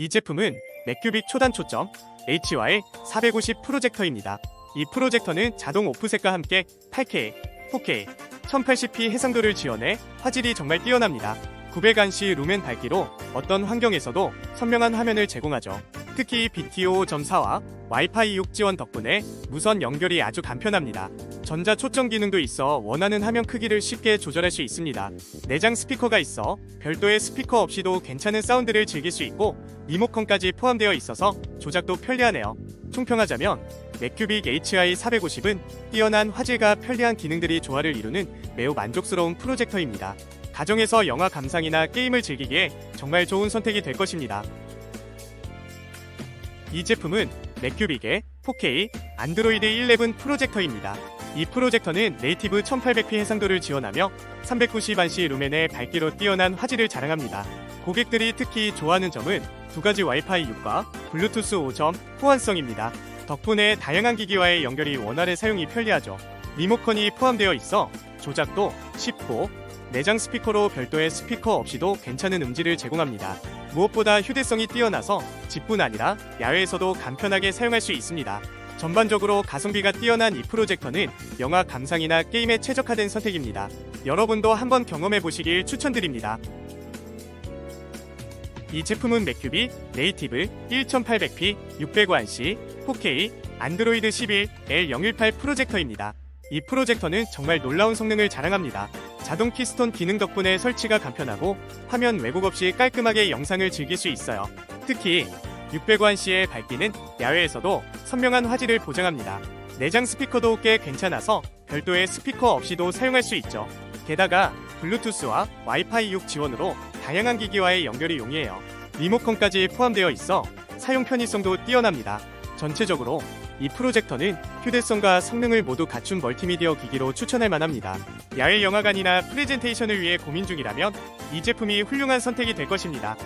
이 제품은 맥큐빅 초단 초점 HY 450 프로젝터입니다. 이 프로젝터는 자동 오프셋과 함께 8K, 4K, 1080p 해상도를 지원해 화질이 정말 뛰어납니다. 900안시 루멘 밝기로 어떤 환경에서도 선명한 화면을 제공하죠. 특히 BTO.4와 와이파이 6 지원 덕분에 무선 연결이 아주 간편합니다. 전자 초점 기능도 있어 원하는 화면 크기를 쉽게 조절할 수 있습니다. 내장 스피커가 있어 별도의 스피커 없이도 괜찮은 사운드를 즐길 수 있고 리모컨까지 포함되어 있어서 조작도 편리하네요. 총평하자면 맥큐빅 HI 450은 뛰어난 화질과 편리한 기능들이 조화를 이루는 매우 만족스러운 프로젝터입니다. 가정에서 영화 감상이나 게임을 즐기기에 정말 좋은 선택이 될 것입니다. 이 제품은 맥큐빅의 4K 안드로이드 11 프로젝터입니다. 이 프로젝터는 네이티브 1800p 해상도를 지원하며 390안시 루멘의 밝기로 뛰어난 화질을 자랑합니다. 고객들이 특히 좋아하는 점은 두 가지 와이파이 6과 블루투스 5점 호환성입니다. 덕분에 다양한 기기와의 연결이 원활해 사용이 편리하죠. 리모컨이 포함되어 있어 조작도 쉽고 내장 스피커로 별도의 스피커 없이도 괜찮은 음질을 제공합니다. 무엇보다 휴대성이 뛰어나서 집뿐 아니라 야외에서도 간편하게 사용할 수 있습니다. 전반적으로 가성비가 뛰어난 이 프로젝터는 영화 감상이나 게임에 최적화된 선택입니다. 여러분도 한번 경험해 보시길 추천드립니다. 이 제품은 맥큐빅 네이티브 1800p 600Wc 4K 안드로이드 11 L018 프로젝터입니다. 이 프로젝터는 정말 놀라운 성능을 자랑합니다. 자동 키스톤 기능 덕분에 설치가 간편하고 화면 왜곡 없이 깔끔하게 영상을 즐길 수 있어요. 특히 600Wc의 밝기는 야외에서도 선명한 화질을 보장합니다. 내장 스피커도 꽤 괜찮아서 별도의 스피커 없이도 사용할 수 있죠. 게다가 블루투스와 와이파이 6 지원으로 다양한 기기와의 연결이 용이해요. 리모컨까지 포함되어 있어 사용 편의성도 뛰어납니다. 전체적으로 이 프로젝터는 휴대성과 성능을 모두 갖춘 멀티미디어 기기로 추천할 만합니다. 야외 영화관이나 프레젠테이션을 위해 고민 중이라면 이 제품이 훌륭한 선택이 될 것입니다.